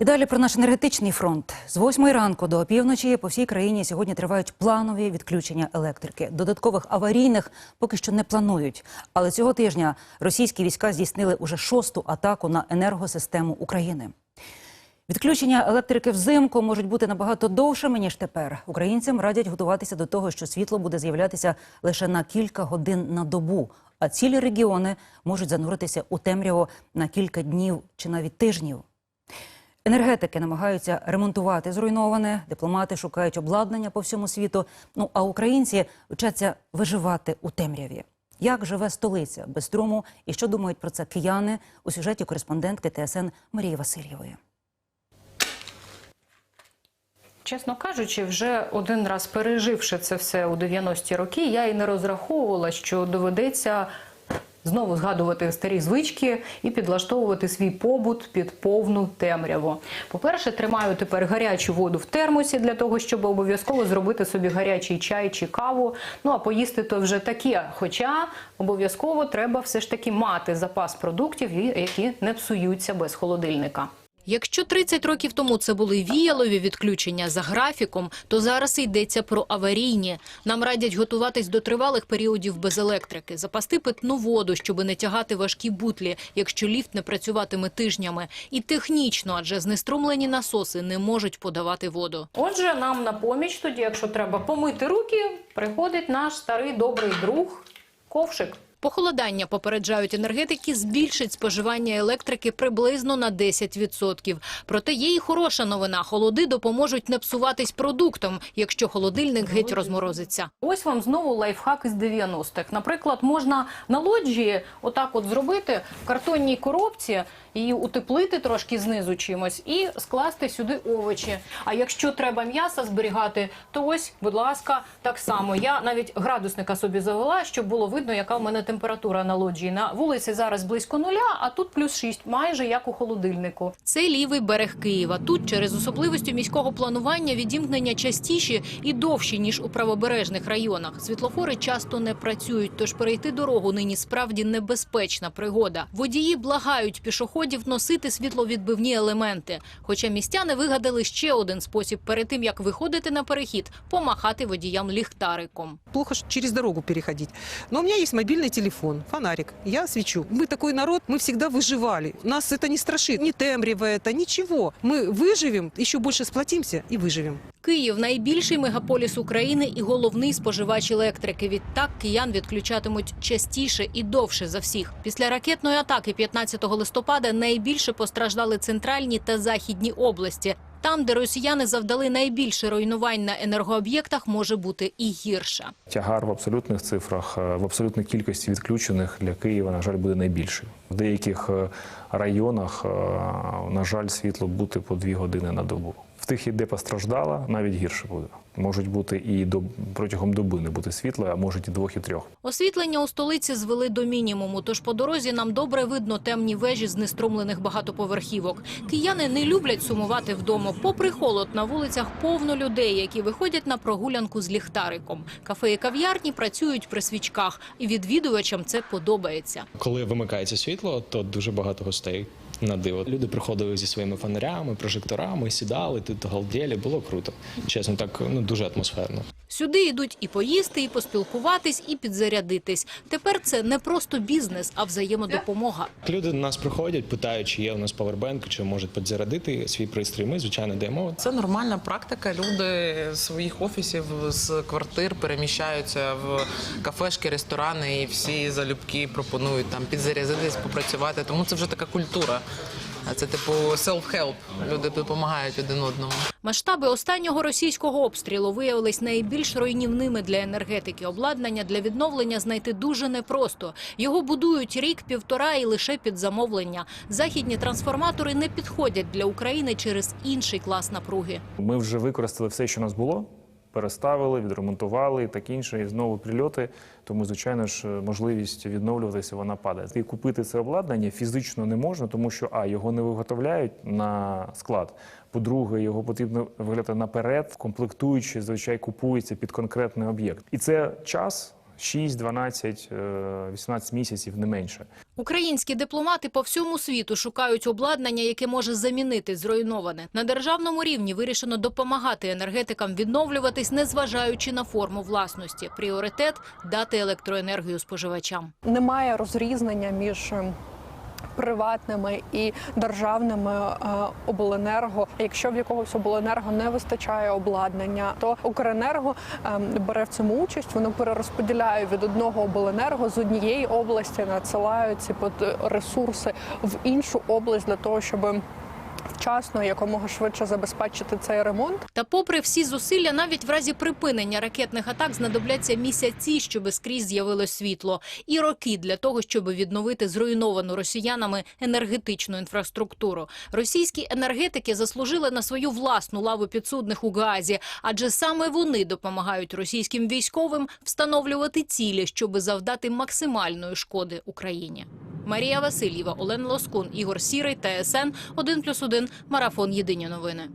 І далі про наш енергетичний фронт. З 8 ранку до опівночі по всій країні сьогодні тривають планові відключення електрики. Додаткових аварійних поки що не планують. Але цього тижня російські війська здійснили уже шосту атаку на енергосистему України. Відключення електрики взимку можуть бути набагато довшими ніж тепер. Українцям радять готуватися до того, що світло буде з'являтися лише на кілька годин на добу. А цілі регіони можуть зануритися у темряву на кілька днів чи навіть тижнів. Енергетики намагаються ремонтувати зруйноване, дипломати шукають обладнання по всьому світу. Ну а українці вчаться виживати у темряві. Як живе столиця без струму і що думають про це кияни у сюжеті кореспондентки ТСН Марії Васильєвої. Чесно кажучи, вже один раз переживши це все у 90-ті роки, я і не розраховувала, що доведеться знову згадувати старі звички і підлаштовувати свій побут під повну темряву. По-перше, тримаю тепер гарячу воду в термосі для того, щоб обов'язково зробити собі гарячий чай чи каву. Ну а поїсти то вже таке. Хоча обов'язково треба все ж таки мати запас продуктів, які не псуються без холодильника. Якщо 30 років тому це були віялові відключення за графіком, то зараз йдеться про аварійні. Нам радять готуватись до тривалих періодів без електрики, запасти питну воду, щоб не тягати важкі бутлі, якщо ліфт не працюватиме тижнями. І технічно, адже знеструмлені насоси не можуть подавати воду. Отже, нам на поміч тоді, якщо треба помити руки, приходить наш старий добрий друг ковшик. Похолодання, попереджають енергетики, збільшить споживання електрики приблизно на 10%. Проте є і хороша новина. Холоди допоможуть не псуватись продуктом, якщо холодильник геть розморозиться. Ось вам знову лайфхак із 90-х. Наприклад, можна на лоджії отак от зробити в картонній коробці, її утеплити трошки знизу чимось і скласти сюди овочі. А якщо треба м'ясо зберігати, то ось, будь ласка, так само. Я навіть градусника собі завела, щоб було видно, яка в мене температура на лоджії. На вулиці зараз близько нуля, а тут плюс 6, майже як у холодильнику. Це лівий берег Києва. Тут через особливості міського планування відімкнення частіші і довші ніж у правобережних районах. Світлофори часто не працюють, тож перейти дорогу нині справді небезпечна пригода. Водії благають пішоходів носити світловідбивні елементи. Хоча містяни вигадали ще один спосіб перед тим, як виходити на перехід, помахати водіям ліхтариком. плохо через дорогу переходить. Но у меня есть мобильный телефон, фонарик. Я свечу. Мы такой народ, мы всегда выживали. Нас это не страшит, не темрява это, ничего. Мы выживем, еще больше сплотимся и выживем. Київ найбільший мегаполіс України і головний споживач електрики. Відтак киян відключатимуть частіше і довше за всіх. Після ракетної атаки 15 листопада найбільше постраждали центральні та західні області. Там, де росіяни завдали найбільше руйнувань на енергооб'єктах, може бути і гірше. Тягар в абсолютних цифрах, е, в абсолютній кількості відключених для Києва, на жаль, буде найбільший. В деяких е, районах, е, на жаль, світло бути по дві години на добу. Тих, де постраждала, навіть гірше буде. Можуть бути і до протягом доби не бути світла, а можуть і двох, і трьох. Освітлення у столиці звели до мінімуму, тож по дорозі нам добре видно темні вежі знеструмлених багатоповерхівок. Кияни не люблять сумувати вдома. Попри холод, на вулицях повно людей, які виходять на прогулянку з ліхтариком. Кафе і кав'ярні працюють при свічках, і відвідувачам це подобається. Коли вимикається світло, то дуже багато гостей на диво. Люди приходили зі своїми фонарями, прожекторами, сідали тут галдєлі, було круто. Чесно, так ну дуже атмосферно. Сюди йдуть і поїсти, і поспілкуватись, і підзарядитись. Тепер це не просто бізнес, а взаємодопомога. Люди до нас приходять, питають, чи є у нас павербенк, чи можуть підзарядити свій пристрій. Ми звичайно даємо. Це нормальна практика. Люди з своїх офісів з квартир переміщаються в кафешки, ресторани, і всі залюбки пропонують там підзарядитись, попрацювати. Тому це вже така культура. А Це типу self-help. Люди допомагають один одному. Масштаби останнього російського обстрілу виявились найбільш руйнівними для енергетики. Обладнання для відновлення знайти дуже непросто. Його будують рік-півтора і лише під замовлення. Західні трансформатори не підходять для України через інший клас напруги. Ми вже використали все, що у нас було. Переставили, відремонтували і так інше, і знову прильоти. Тому, звичайно ж, можливість відновлюватися вона падає. І купити це обладнання фізично не можна, тому що а його не виготовляють на склад. По-друге, його потрібно виглядати наперед, комплектуючи, звичайно, купується під конкретний об'єкт. І це час. 6, 12, е, 18 місяців, не менше. Українські дипломати по всьому світу шукають обладнання, яке може замінити зруйноване. На державному рівні вирішено допомагати енергетикам відновлюватись, незважаючи на форму власності. Пріоритет – дати електроенергію споживачам. немає розрізнення між ем, приватними і державними е, обленерго. Якщо в якогось обленерго не вистачає обладнання, то Укренерго ем, бере в цьому участь. Воно перерозподіляє від одного обленерго з однієї області, надсилають ці ресурси в іншу область для того, щоб вчасно якомога швидше забезпечити цей ремонт. Та попри всі зусилля, навіть в разі припинення ракетних атак знадобляться місяці, щоб скрізь з'явилось світло, і роки для того, щоб відновити зруйновану росіянами енергетичну інфраструктуру. Російські енергетики заслужили на свою власну лаву підсудних у Гаазі, адже саме вони допомагають російським військовим встановлювати цілі, щоб завдати максимальної шкоди Україні. Марія Васильєва, Олена Лоскун, Ігор Сірий, ТСН 1+,1, Марафон Єдині новини.